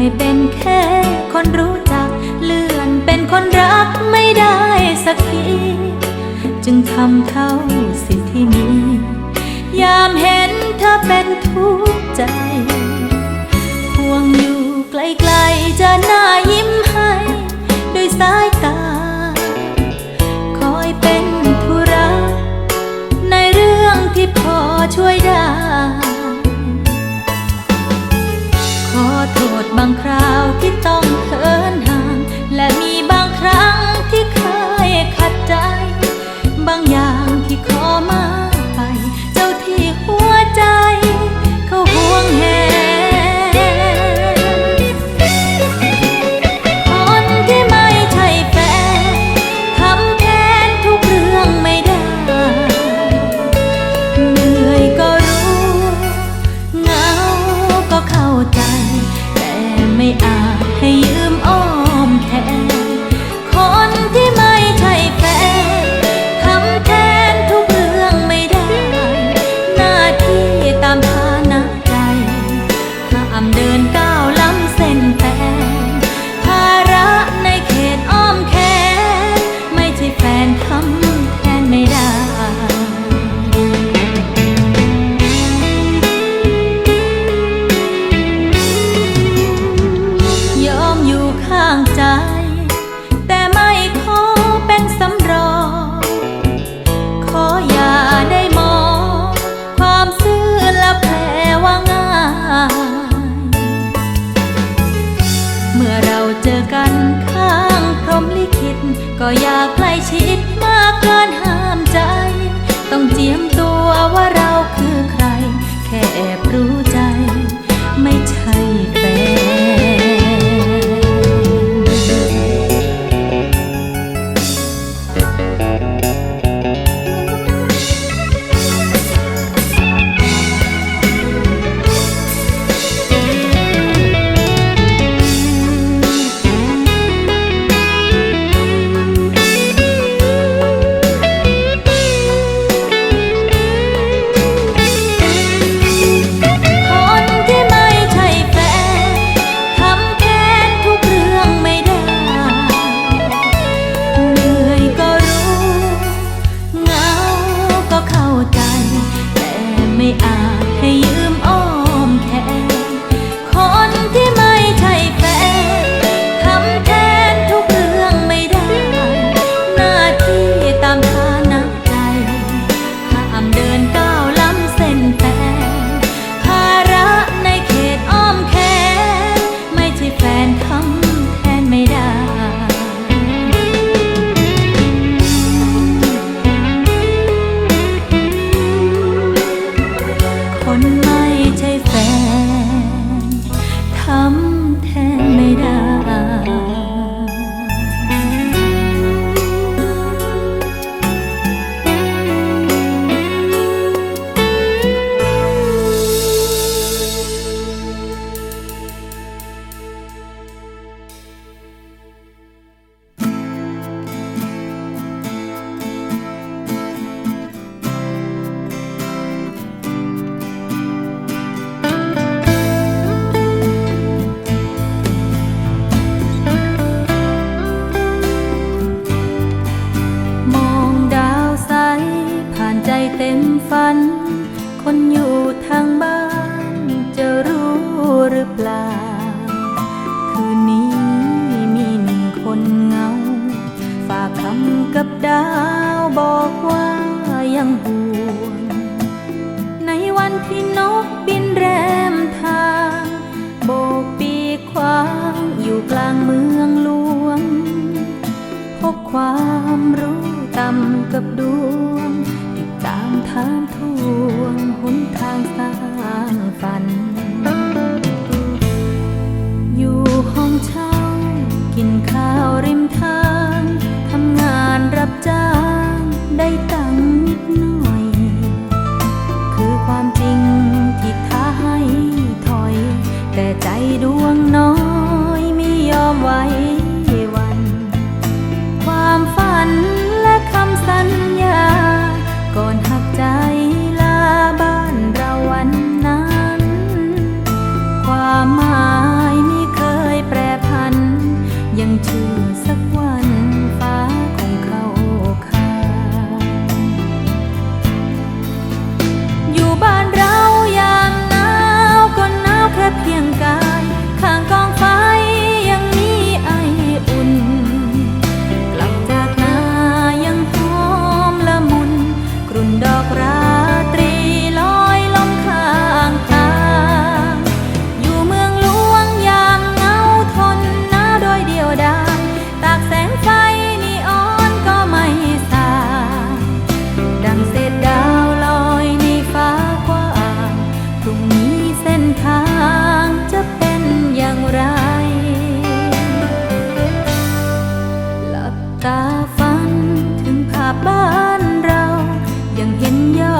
ให้เป็นแค่คนรู้จัก เลื่อนเป็นคนรักไม่ได้สักที จึงทำเท่าสิทธิมียามเห็นเธอเป็นทุกข์ใจห่วงอยู่ไกลๆจะน่ายิ้มให้ด้วยสายตา คอยเป็นผู้รักในเรื่องที่พอช่วยได้ บางคราวที่ต้องเคย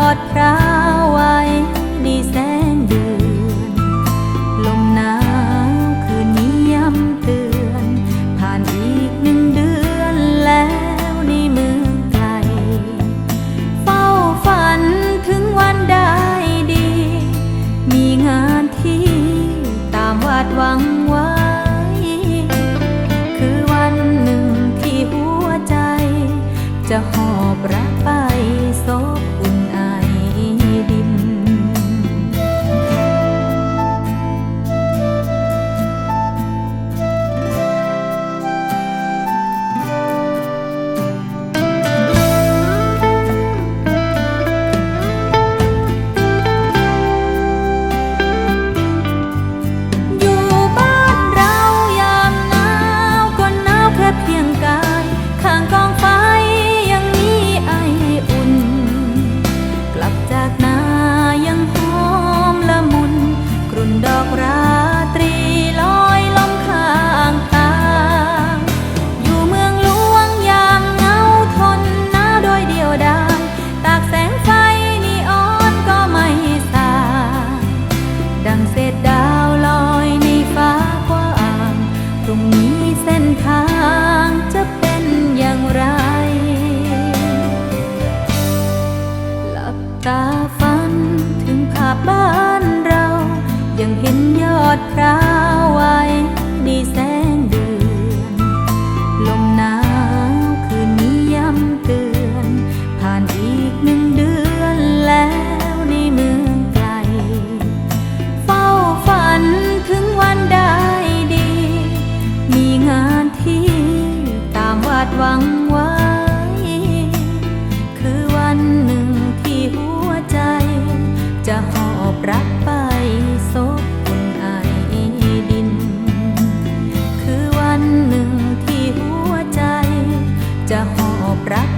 อดพระไว้ดีแสนเดือ ดอกรั จะหอบรัก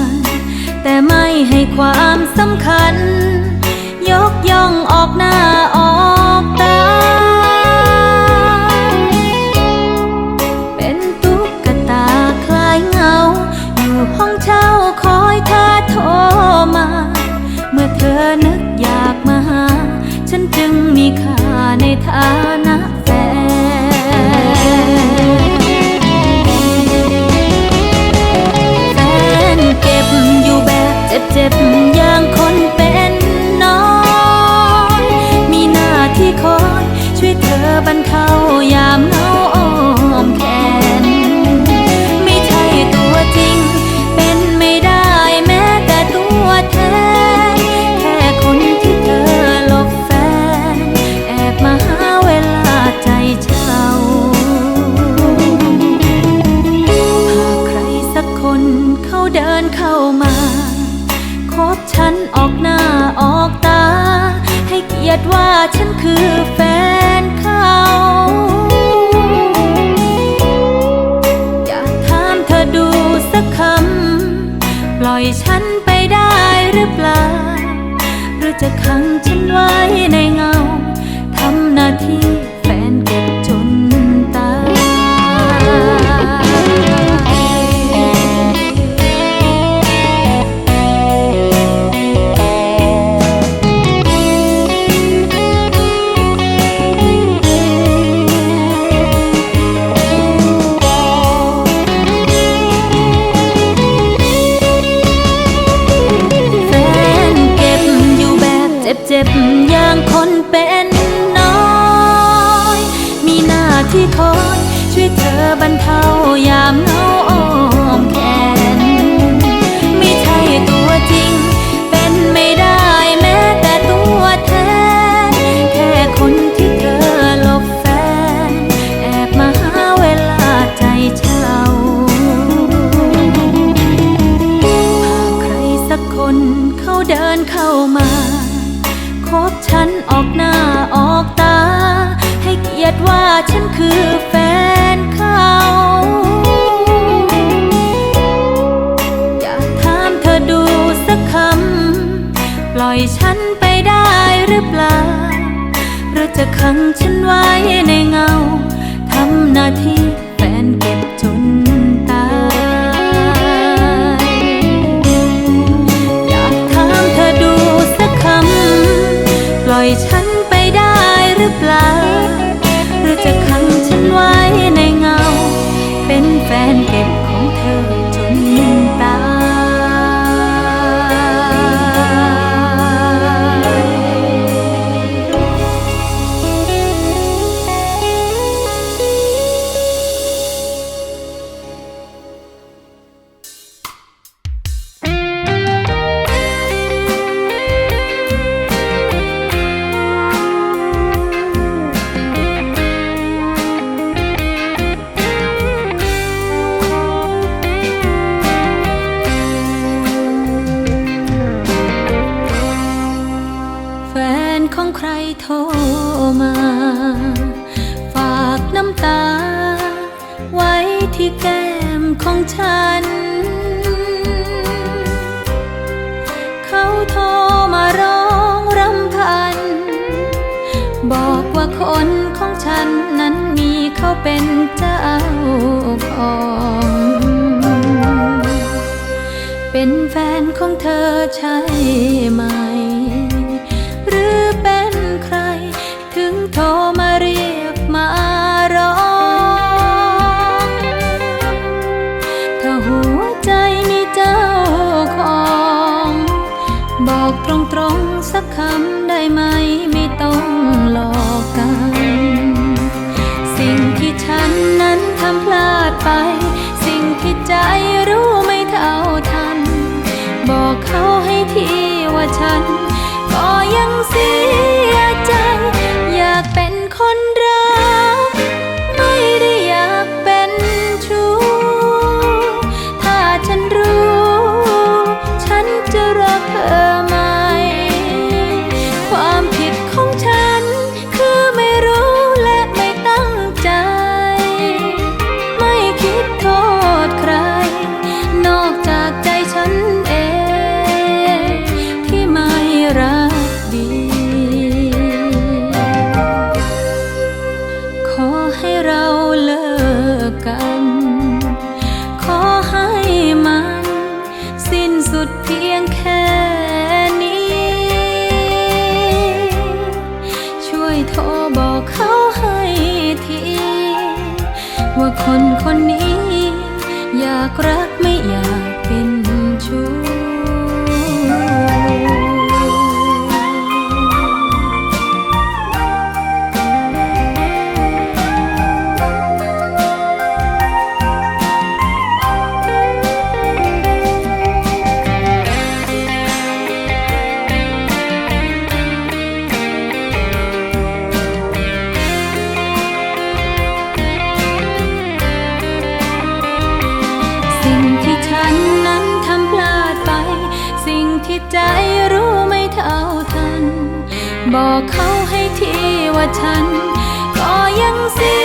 น แต่ไม่ให้ความสำคัญ ยกย่องออกหน้าออก ออกหน้าออกตา ให้เกียรติว่าฉันคือ คนของฉันนั้นมีเขาเป็นเจ้าของ เป็นแฟนของเธอใช่ไหม บอกตรงๆสักคำได้ไหมไม่ต้องหลอกกัน สิ่งที่ฉันนั้นทำพลาดไป สิ่งที่ใจรู้ไม่เท่าทัน บอกเขาให้ทีว่าฉัน ก็ยังเสีย ว่าคนคนนี้ อยากรักไม่อยาก ใจรู้ไม่เท่าทัน บอกเขาให้ทีว่าฉัน ก็ยังเสีย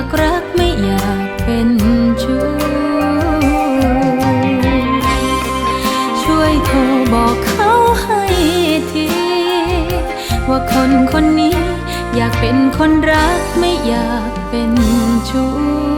ากรักไม่อยากเป็นชู้ช่วยโทรบอกเขาให้ที ว่าคนคนนี้อยากเป็นคนรักไม่อยากเป็นชู้